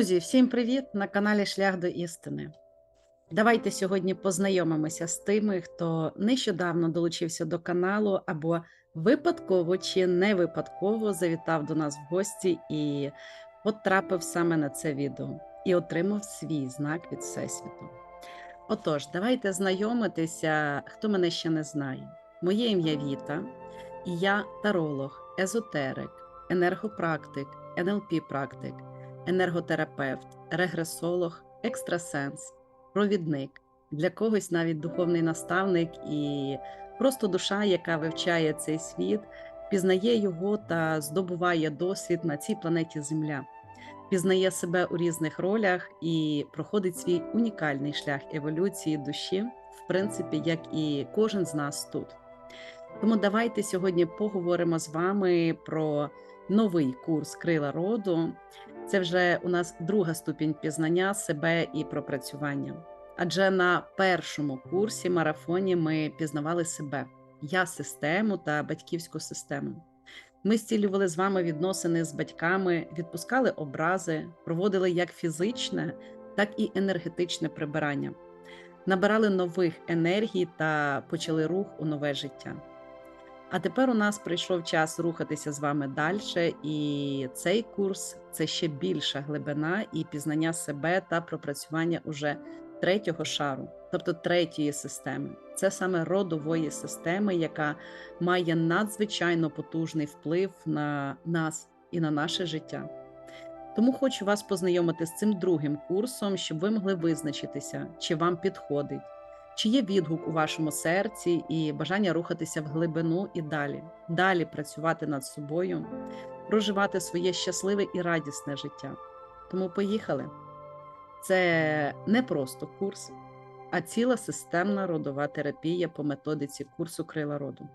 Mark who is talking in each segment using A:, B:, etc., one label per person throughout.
A: Друзі, всім привіт на каналі Шлях до істини. Давайте сьогодні познайомимося з тими, хто нещодавно долучився до каналу або випадково чи не випадково завітав до нас в гості і потрапив саме на це відео і отримав свій знак від Всесвіту. Отож, давайте знайомитися, хто мене ще не знає. Моє ім'я Віта, і я таролог, езотерик, енергопрактик, НЛП-практик енерготерапевт, регресолог, екстрасенс, провідник, для когось навіть духовний наставник і просто душа, яка вивчає цей світ, пізнає його та здобуває досвід на цій планеті Земля, пізнає себе у різних ролях і проходить свій унікальний шлях еволюції душі, в принципі, як і кожен з нас тут. Тому давайте сьогодні поговоримо з вами про новий курс крила роду. Це вже у нас друга ступінь пізнання себе і пропрацювання. Адже на першому курсі марафоні ми пізнавали себе, я систему та батьківську систему. Ми зцілювали з вами відносини з батьками, відпускали образи, проводили як фізичне, так і енергетичне прибирання, набирали нових енергій та почали рух у нове життя. А тепер у нас прийшов час рухатися з вами далі, і цей курс це ще більша глибина і пізнання себе та пропрацювання уже третього шару, тобто третьої системи. Це саме родової системи, яка має надзвичайно потужний вплив на нас і на наше життя. Тому хочу вас познайомити з цим другим курсом, щоб ви могли визначитися, чи вам підходить. Чи є відгук у вашому серці і бажання рухатися в глибину і далі, далі працювати над собою, проживати своє щасливе і радісне життя? Тому поїхали. Це не просто курс, а ціла системна родова терапія по методиці курсу крила роду.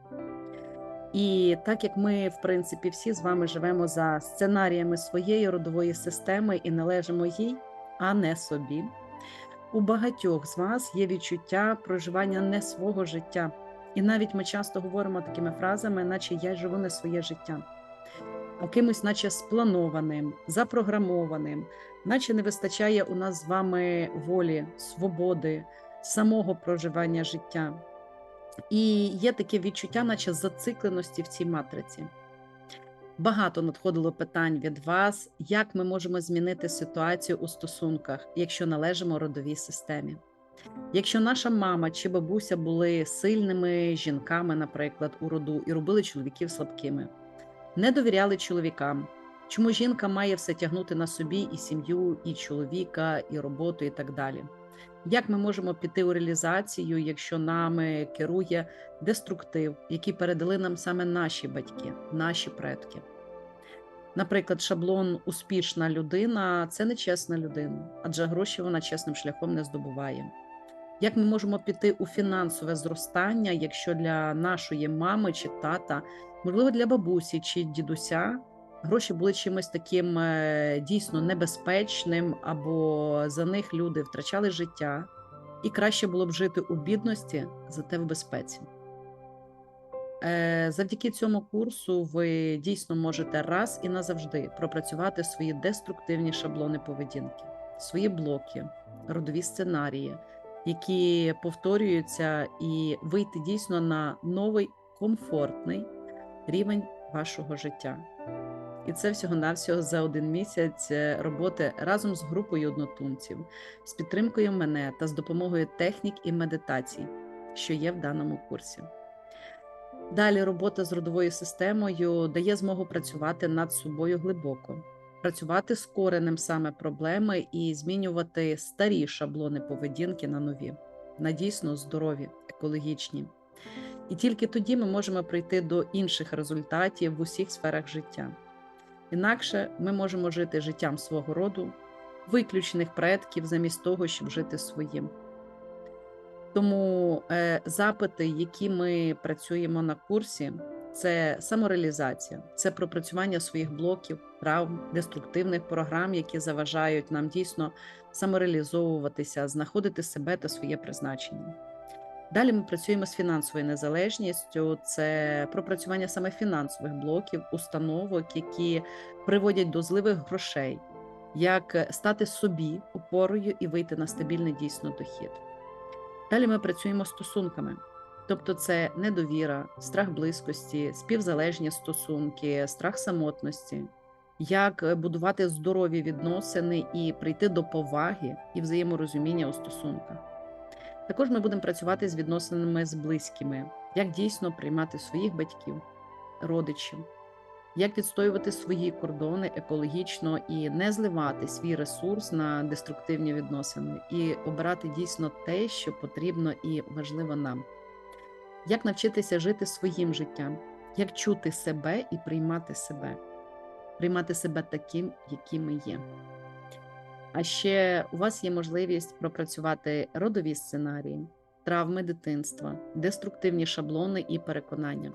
A: І так як ми, в принципі, всі з вами живемо за сценаріями своєї родової системи і належимо їй, а не собі. У багатьох з вас є відчуття проживання не свого життя, і навіть ми часто говоримо такими фразами, наче я живу не своє життя, а кимось, наче спланованим, запрограмованим, наче не вистачає у нас з вами волі, свободи, самого проживання життя. І є таке відчуття, наче зацикленості в цій матриці. Багато надходило питань від вас, як ми можемо змінити ситуацію у стосунках, якщо належимо родовій системі. Якщо наша мама чи бабуся були сильними жінками, наприклад, у роду і робили чоловіків слабкими, не довіряли чоловікам, чому жінка має все тягнути на собі і сім'ю, і чоловіка, і роботу, і так далі. Як ми можемо піти у реалізацію, якщо нами керує деструктив, який передали нам саме наші батьки, наші предки? Наприклад, шаблон успішна людина це нечесна людина, адже гроші вона чесним шляхом не здобуває. Як ми можемо піти у фінансове зростання, якщо для нашої мами чи тата, можливо, для бабусі чи дідуся гроші були чимось таким е, дійсно небезпечним, або за них люди втрачали життя, і краще було б жити у бідності, зате в безпеці. Е, завдяки цьому курсу ви дійсно можете раз і назавжди пропрацювати свої деструктивні шаблони поведінки, свої блоки, родові сценарії, які повторюються, і вийти дійсно на новий комфортний рівень вашого життя. І це всього-навсього за один місяць е, роботи разом з групою однотунців, з підтримкою мене та з допомогою технік і медитацій, що є в даному курсі. Далі робота з родовою системою дає змогу працювати над собою глибоко, працювати з коренем саме проблеми і змінювати старі шаблони поведінки на нові, на дійсно здорові, екологічні. І тільки тоді ми можемо прийти до інших результатів в усіх сферах життя. Інакше ми можемо жити життям свого роду, виключених предків, замість того, щоб жити своїм. Тому е, запити, які ми працюємо на курсі, це самореалізація, це пропрацювання своїх блоків, травм, деструктивних програм, які заважають нам дійсно самореалізовуватися, знаходити себе та своє призначення. Далі ми працюємо з фінансовою незалежністю, це пропрацювання саме фінансових блоків, установок, які приводять до зливих грошей, як стати собі опорою і вийти на стабільний дійсно дохід. Далі ми працюємо стосунками, тобто це недовіра, страх близькості, співзалежні стосунки, страх самотності, як будувати здорові відносини і прийти до поваги і взаєморозуміння у стосунках. Також ми будемо працювати з відносинами з близькими, як дійсно приймати своїх батьків, родичів, як відстоювати свої кордони екологічно і не зливати свій ресурс на деструктивні відносини, і обирати дійсно те, що потрібно і важливо нам, як навчитися жити своїм життям, як чути себе і приймати себе, приймати себе таким, яким ми є. А ще у вас є можливість пропрацювати родові сценарії, травми дитинства, деструктивні шаблони і переконання,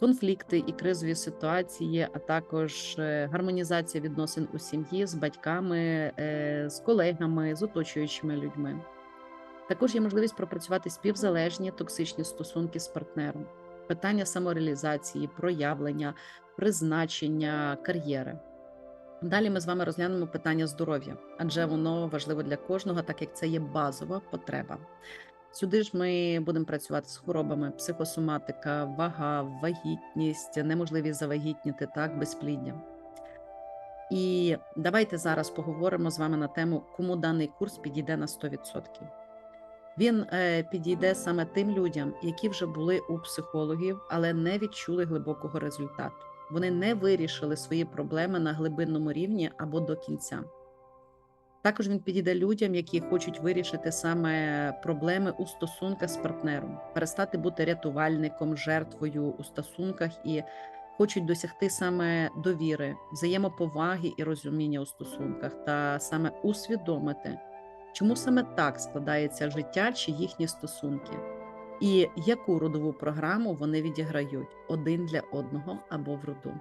A: конфлікти і кризові ситуації, а також е, гармонізація відносин у сім'ї з батьками, е, з колегами, з оточуючими людьми. Також є можливість пропрацювати співзалежні токсичні стосунки з партнером, питання самореалізації, проявлення, призначення, кар'єри. Далі ми з вами розглянемо питання здоров'я, адже воно важливо для кожного, так як це є базова потреба. Сюди ж ми будемо працювати з хворобами, психосоматика, вага, вагітність, неможливість завагітніти, так, безпліддя. І давайте зараз поговоримо з вами на тему, кому даний курс підійде на 100%. Він е, підійде саме тим людям, які вже були у психологів, але не відчули глибокого результату. Вони не вирішили свої проблеми на глибинному рівні або до кінця. Також він підійде людям, які хочуть вирішити саме проблеми у стосунках з партнером, перестати бути рятувальником, жертвою у стосунках і хочуть досягти саме довіри, взаємоповаги і розуміння у стосунках, та саме усвідомити, чому саме так складається життя чи їхні стосунки і яку родову програму вони відіграють один для одного або в роду.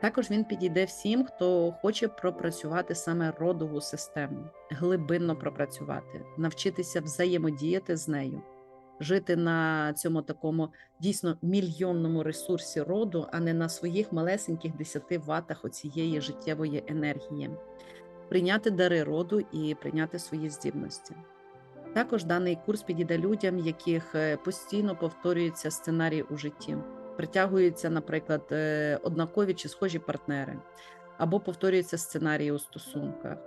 A: Також він підійде всім, хто хоче пропрацювати саме родову систему, глибинно пропрацювати, навчитися взаємодіяти з нею, жити на цьому такому дійсно мільйонному ресурсі роду, а не на своїх малесеньких 10 ватах оцієї життєвої енергії, прийняти дари роду і прийняти свої здібності. Також даний курс підійде людям, яких е, постійно повторюється сценарій у житті, притягуються, наприклад, е, однакові чи схожі партнери, або повторюються сценарії у стосунках.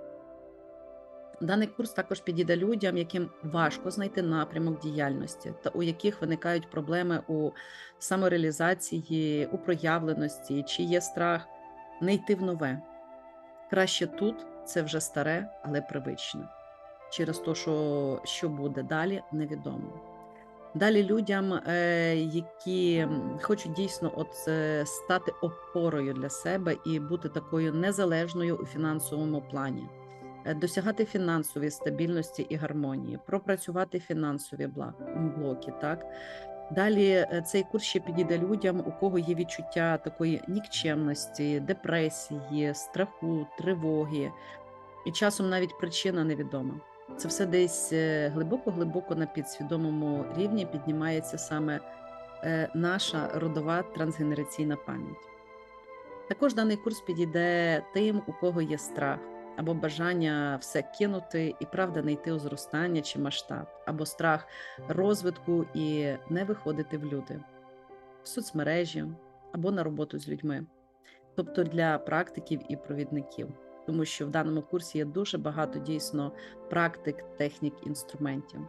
A: Даний курс також підійде людям, яким важко знайти напрямок діяльності, та у яких виникають проблеми у самореалізації, у проявленості, чи є страх не йти в нове. Краще тут це вже старе, але привичне через те, що що буде далі, невідомо. Далі людям, е, які хочуть дійсно от е, стати опорою для себе і бути такою незалежною у фінансовому плані, е, досягати фінансової стабільності і гармонії, пропрацювати фінансові блоки. так. Далі цей курс ще підійде людям, у кого є відчуття такої нікчемності, депресії, страху, тривоги, і часом навіть причина невідома. Це все десь глибоко-глибоко на підсвідомому рівні піднімається саме е, наша родова трансгенераційна пам'ять. Також даний курс підійде тим, у кого є страх або бажання все кинути і правда не йти у зростання чи масштаб, або страх розвитку і не виходити в люди, в соцмережі або на роботу з людьми, тобто для практиків і провідників тому що в даному курсі є дуже багато дійсно практик, технік, інструментів.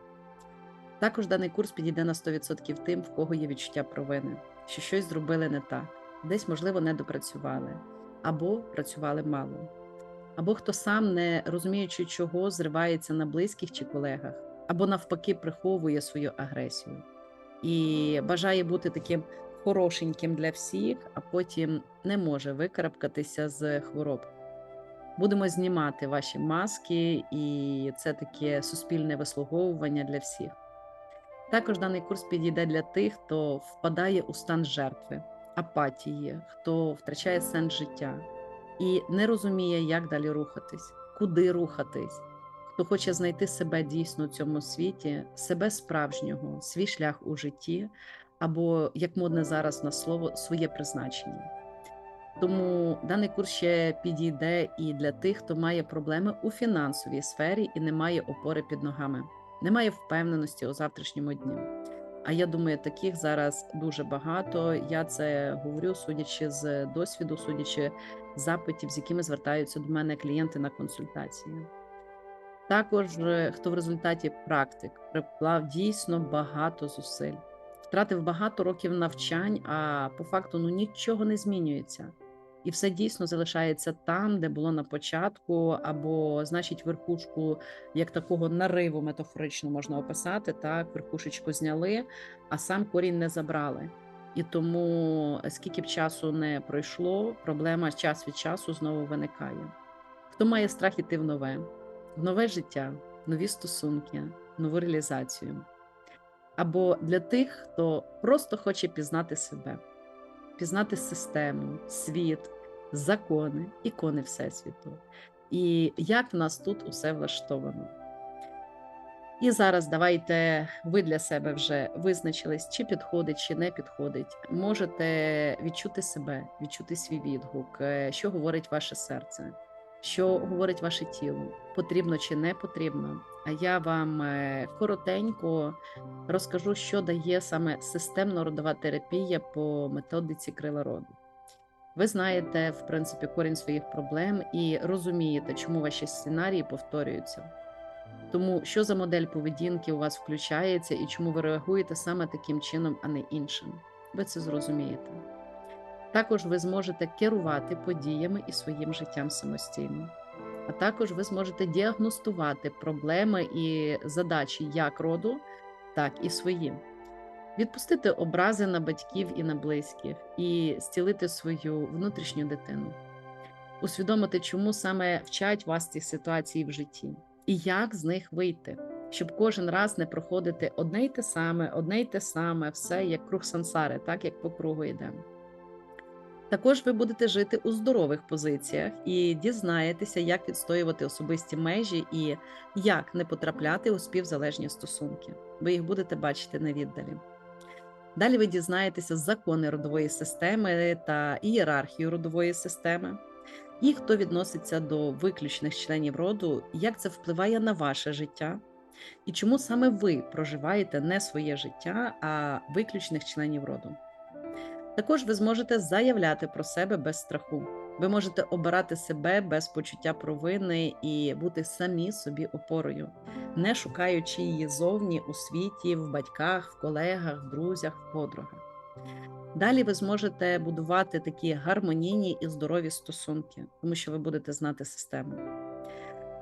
A: Також даний курс підійде на 100% тим, в кого є відчуття провини, що щось зробили не так, десь, можливо, не допрацювали, або працювали мало, або хто сам, не розуміючи, чого, зривається на близьких чи колегах, або навпаки приховує свою агресію і бажає бути таким хорошеньким для всіх, а потім не може викарабкатися з хвороб. Будемо знімати ваші маски, і це таке суспільне вислуговування для всіх. Також даний курс підійде для тих, хто впадає у стан жертви, апатії, хто втрачає сенс життя і не розуміє, як далі рухатись, куди рухатись, хто хоче знайти себе дійсно у цьому світі, себе справжнього, свій шлях у житті, або, як модне зараз на слово, своє призначення. Тому даний курс ще підійде і для тих, хто має проблеми у фінансовій сфері і не має опори під ногами, не має впевненості у завтрашньому дні. А я думаю, таких зараз дуже багато. Я це говорю, судячи з досвіду, судячи з запитів, з якими звертаються до мене клієнти на консультації. Також е, хто в результаті практик приклав дійсно багато зусиль, втратив багато років навчань, а по факту ну нічого не змінюється. І все дійсно залишається там, де було на початку, або, значить, верхушку як такого нариву метафорично можна описати. Так, верхушечку зняли, а сам корінь не забрали. І тому, скільки б часу не пройшло, проблема час від часу знову виникає. Хто має страх іти в нове, в нове життя, нові стосунки, нову реалізацію. Або для тих, хто просто хоче пізнати себе, пізнати систему, світ, закони, ікони Всесвіту, і як в нас тут усе влаштовано. І зараз давайте ви для себе вже визначились, чи підходить, чи не підходить. Можете відчути себе, відчути свій відгук, е, що говорить ваше серце, що говорить ваше тіло, потрібно чи не потрібно. А я вам е, коротенько розкажу, що дає саме системно родова терапія по методиці крила роду. Ви знаєте, в принципі, корінь своїх проблем і розумієте, чому ваші сценарії повторюються. Тому що за модель поведінки у вас включається і чому ви реагуєте саме таким чином, а не іншим. Ви це зрозумієте. Також ви зможете керувати подіями і своїм життям самостійно. А також ви зможете діагностувати проблеми і задачі як роду, так і свої. Відпустити образи на батьків і на близьких, і зцілити свою внутрішню дитину, усвідомити, чому саме вчать вас ці ситуації в житті, і як з них вийти, щоб кожен раз не проходити одне й те саме, одне й те саме, все як круг сансари, так як по кругу йдемо. Також ви будете жити у здорових позиціях і дізнаєтеся, як відстоювати особисті межі і як не потрапляти у співзалежні стосунки. Ви їх будете бачити невіддалі. Далі ви дізнаєтеся закони родової системи та ієрархію родової системи, і хто відноситься до виключних членів роду, як це впливає на ваше життя, і чому саме ви проживаєте не своє життя, а виключних членів роду. Також ви зможете заявляти про себе без страху. Ви можете обирати себе без почуття провини і бути самі собі опорою, не шукаючи її зовні у світі, в батьках, в колегах, в друзях, в подругах. Далі ви зможете будувати такі гармонійні і здорові стосунки, тому що ви будете знати систему,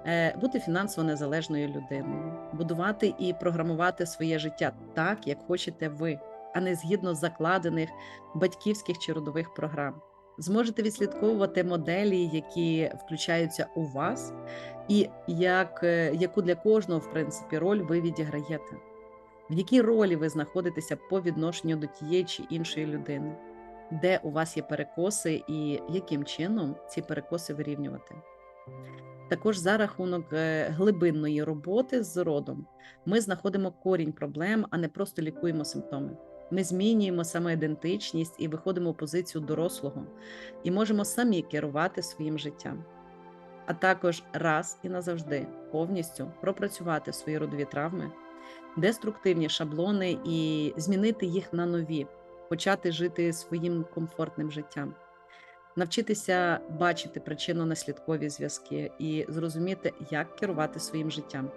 A: Е, бути фінансово незалежною людиною, будувати і програмувати своє життя так, як хочете ви, а не згідно закладених батьківських чи родових програм зможете відслідковувати моделі, які включаються у вас, і як, е, яку для кожного, в принципі, роль ви відіграєте, в якій ролі ви знаходитеся по відношенню до тієї чи іншої людини, де у вас є перекоси, і яким чином ці перекоси вирівнювати. Також за рахунок е, глибинної роботи з родом ми знаходимо корінь проблем, а не просто лікуємо симптоми. Ми змінюємо самоідентичність і виходимо в позицію дорослого і можемо самі керувати своїм життям, а також раз і назавжди повністю пропрацювати свої родові травми, деструктивні шаблони і змінити їх на нові, почати жити своїм комфортним життям. Навчитися бачити причинно-наслідкові зв'язки і зрозуміти, як керувати своїм життям,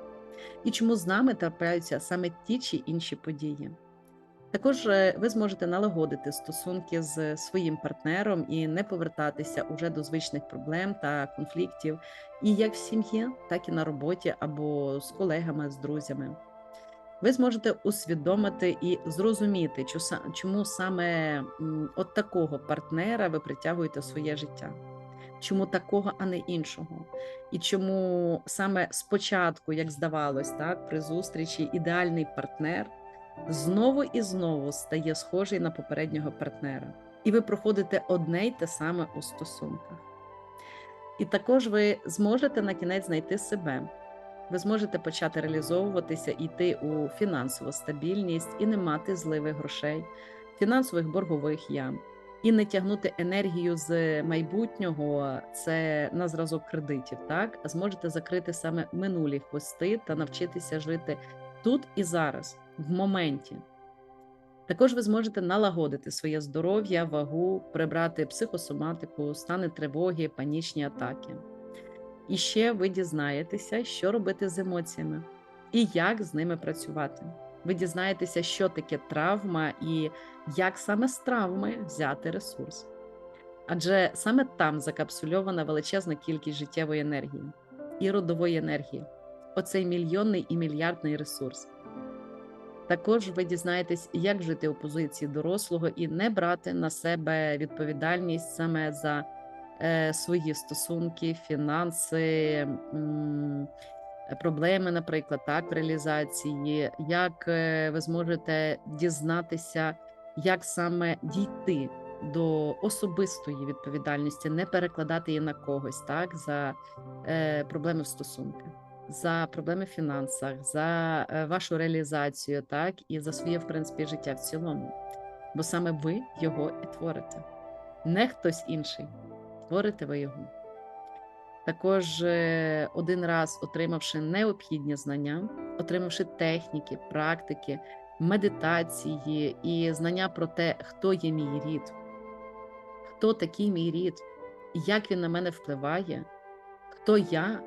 A: і чому з нами трапляються саме ті чи інші події. Також е, ви зможете налагодити стосунки з своїм партнером і не повертатися уже до звичних проблем та конфліктів, і як в сім'ї, так і на роботі або з колегами, з друзями. Ви зможете усвідомити і зрозуміти, чому саме от такого партнера ви притягуєте своє життя, чому такого, а не іншого, і чому саме спочатку, як здавалось, так при зустрічі ідеальний партнер знову і знову стає схожий на попереднього партнера, і ви проходите одне й те саме у стосунках. І також ви зможете на кінець знайти себе. Ви зможете почати реалізовуватися, йти у фінансову стабільність і не мати зливих грошей, фінансових боргових ям, і не тягнути енергію з майбутнього, це на зразок кредитів, так а зможете закрити саме минулі хвости та навчитися жити тут і зараз, в моменті. Також ви зможете налагодити своє здоров'я, вагу, прибрати психосоматику, стани тривоги, панічні атаки. І ще ви дізнаєтеся, що робити з емоціями і як з ними працювати. Ви дізнаєтеся, що таке травма і як саме з травми взяти ресурс. Адже саме там закапсульована величезна кількість життєвої енергії і родової енергії, оцей мільйонний і мільярдний ресурс. Також ви дізнаєтесь, як жити у позиції дорослого і не брати на себе відповідальність саме за е, свої стосунки, фінанси, м, проблеми, наприклад, так, реалізації, як е, ви зможете дізнатися, як саме дійти до особистої відповідальності, не перекладати її на когось, так, за е, проблеми в стосунках за проблеми в фінансах, за е, вашу реалізацію, так і за своє, в принципі, життя в цілому. Бо саме ви його і творите, не хтось інший. Творите ви його. Також е, один раз отримавши необхідні знання, отримавши техніки, практики, медитації і знання про те, хто є мій рід, хто такий мій рід, як він на мене впливає, хто я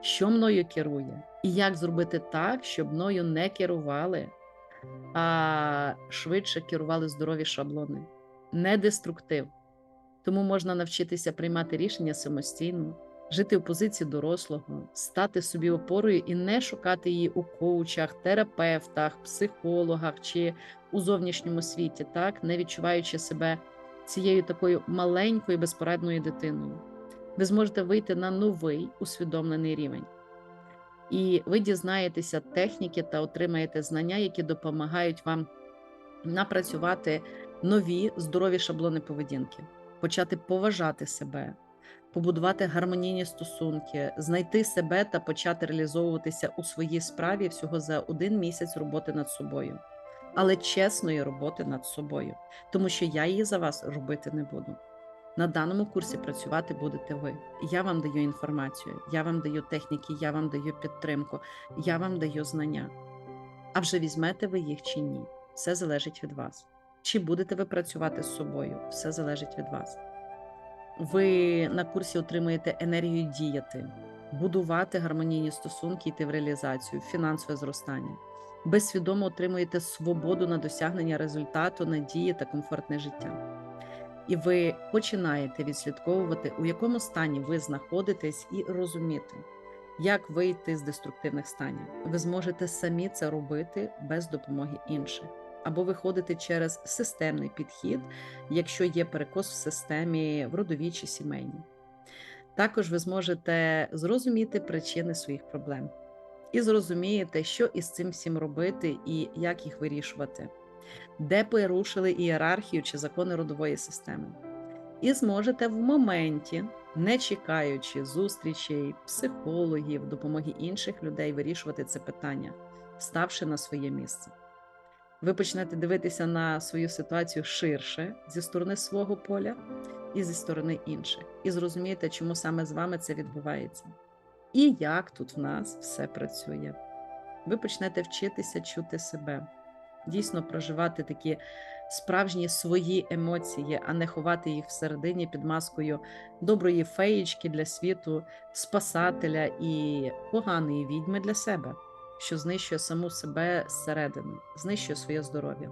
A: що мною керує, і як зробити так, щоб мною не керували, а швидше керували здорові шаблони, не деструктив. Тому можна навчитися приймати рішення самостійно, жити в позиції дорослого, стати собі опорою і не шукати її у коучах, терапевтах, психологах чи у зовнішньому світі, так не відчуваючи себе цією такою маленькою безпорадною дитиною ви зможете вийти на новий усвідомлений рівень. І ви дізнаєтеся техніки та отримаєте знання, які допомагають вам напрацювати нові здорові шаблони поведінки, почати поважати себе, побудувати гармонійні стосунки, знайти себе та почати реалізовуватися у своїй справі всього за один місяць роботи над собою, але чесної роботи над собою, тому що я її за вас робити не буду. На даному курсі працювати будете ви. Я вам даю інформацію, я вам даю техніки, я вам даю підтримку, я вам даю знання. А вже візьмете ви їх чи ні. Все залежить від вас. Чи будете ви працювати з собою? Все залежить від вас. Ви на курсі отримуєте енергію діяти, будувати гармонійні стосунки, йти в реалізацію, фінансове зростання. Безсвідомо отримуєте свободу на досягнення результату, надії та комфортне життя і ви починаєте відслідковувати, у якому стані ви знаходитесь, і розуміти, як вийти з деструктивних станів. Ви зможете самі це робити без допомоги інших. Або виходити через системний підхід, якщо є перекос в системі в родовій чи сімейній. Також ви зможете зрозуміти причини своїх проблем і зрозумієте, що із цим всім робити і як їх вирішувати де порушили ієрархію чи закони родової системи. І зможете в моменті, не чекаючи зустрічей, психологів, допомоги інших людей, вирішувати це питання, ставши на своє місце. Ви почнете дивитися на свою ситуацію ширше зі сторони свого поля і зі сторони інших, і зрозумієте, чому саме з вами це відбувається, і як тут в нас все працює. Ви почнете вчитися чути себе дійсно проживати такі справжні свої емоції, а не ховати їх всередині під маскою доброї феєчки для світу, спасателя і поганої відьми для себе, що знищує саму себе зсередини, знищує своє здоров'я.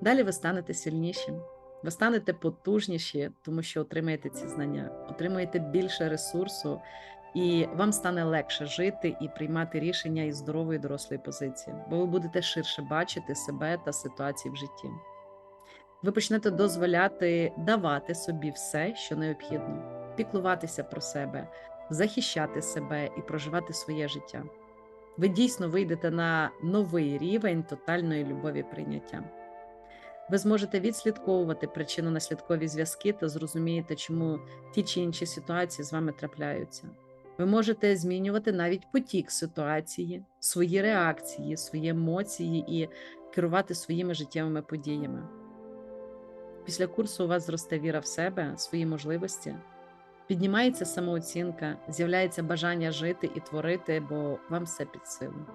A: Далі ви станете сильнішим. Ви станете потужніші, тому що отримаєте ці знання, отримаєте більше ресурсу, і вам стане легше жити і приймати рішення із здорової дорослої позиції, бо ви будете ширше бачити себе та ситуації в житті. Ви почнете дозволяти давати собі все, що необхідно, піклуватися про себе, захищати себе і проживати своє життя. Ви дійсно вийдете на новий рівень тотальної любові прийняття. Ви зможете відслідковувати причинно-наслідкові зв'язки та зрозумієте, чому ті чи інші ситуації з вами трапляються. Ви можете змінювати навіть потік ситуації, свої реакції, свої емоції і керувати своїми життєвими подіями. Після курсу у вас зросте віра в себе, свої можливості, піднімається самооцінка, з'являється бажання жити і творити, бо вам все під силу.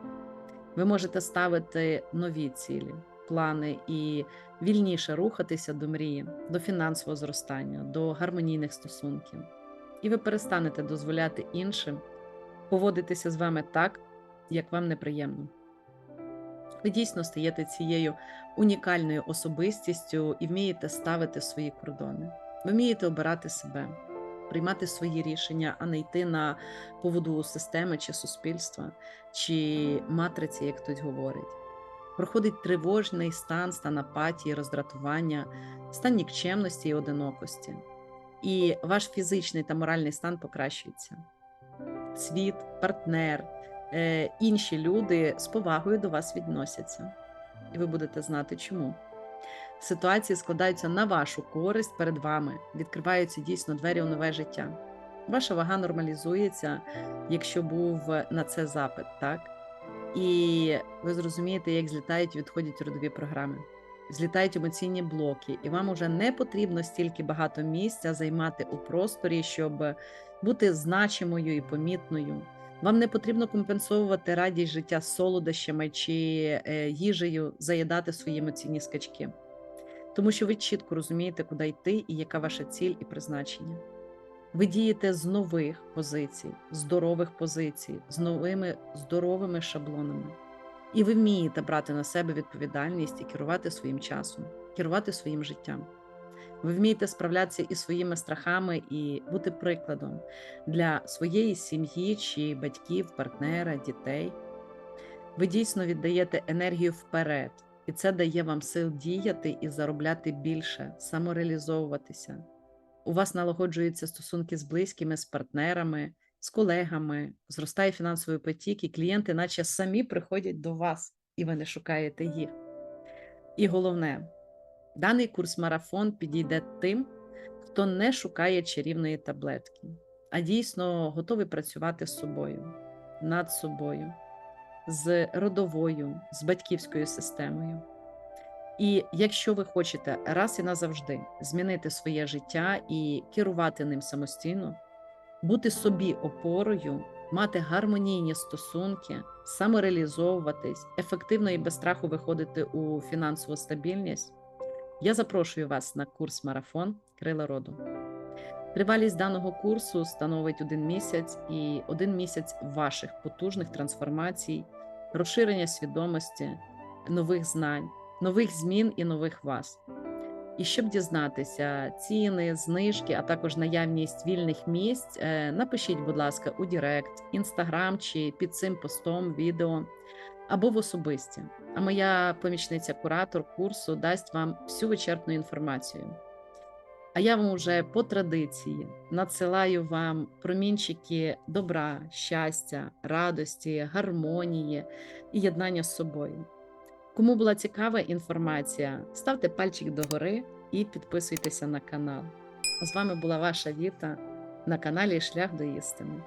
A: Ви можете ставити нові цілі, плани і вільніше рухатися до мрії, до фінансового зростання, до гармонійних стосунків. І ви перестанете дозволяти іншим поводитися з вами так, як вам неприємно. Ви дійсно стаєте цією унікальною особистістю і вмієте ставити свої кордони. Ви вмієте обирати себе, приймати свої рішення, а не йти на поводу системи чи суспільства, чи матриці, як хтось говорить. Проходить тривожний стан, стан апатії, роздратування, стан нікчемності і одинокості. І ваш фізичний та моральний стан покращується. Світ, партнер, е, інші люди з повагою до вас відносяться, і ви будете знати, чому. Ситуації складаються на вашу користь перед вами, відкриваються дійсно двері у нове життя. Ваша вага нормалізується, якщо був на це запит, так? І ви зрозумієте, як злітають і відходять родові програми, злітають емоційні блоки, і вам уже не потрібно стільки багато місця займати у просторі, щоб бути значимою і помітною. Вам не потрібно компенсовувати радість життя солодощами чи е, їжею, заїдати свої емоційні скачки, тому що ви чітко розумієте, куди йти і яка ваша ціль і призначення. Ви дієте з нових позицій, здорових позицій, з новими здоровими шаблонами. І ви вмієте брати на себе відповідальність і керувати своїм часом, керувати своїм життям. Ви вмієте справлятися із своїми страхами і бути прикладом для своєї сім'ї чи батьків, партнера, дітей. Ви дійсно віддаєте енергію вперед, і це дає вам сил діяти і заробляти більше, самореалізовуватися. У вас налагоджуються стосунки з близькими, з партнерами, з колегами, зростає фінансовий потік, і клієнти, наче самі приходять до вас, і ви не шукаєте їх. І головне, даний курс марафон підійде тим, хто не шукає чарівної таблетки, а дійсно готовий працювати з собою, над собою, з родовою, з батьківською системою. І якщо ви хочете раз і назавжди змінити своє життя і керувати ним самостійно, бути собі опорою, мати гармонійні стосунки, самореалізовуватись, ефективно і без страху виходити у фінансову стабільність, я запрошую вас на курс марафон Крила роду. Тривалість даного курсу становить один місяць і один місяць ваших потужних трансформацій, розширення свідомості, нових знань нових змін і нових вас. І щоб дізнатися ціни, знижки, а також наявність вільних місць, е, напишіть, будь ласка, у Директ, Інстаграм чи під цим постом, відео або в особисті. А моя помічниця-куратор курсу дасть вам всю вичерпну інформацію. А я вам уже по традиції надсилаю вам промінчики добра, щастя, радості, гармонії і єднання з собою. Кому була цікава інформація, ставте пальчик догори і підписуйтеся на канал. А з вами була ваша Віта на каналі Шлях до істини.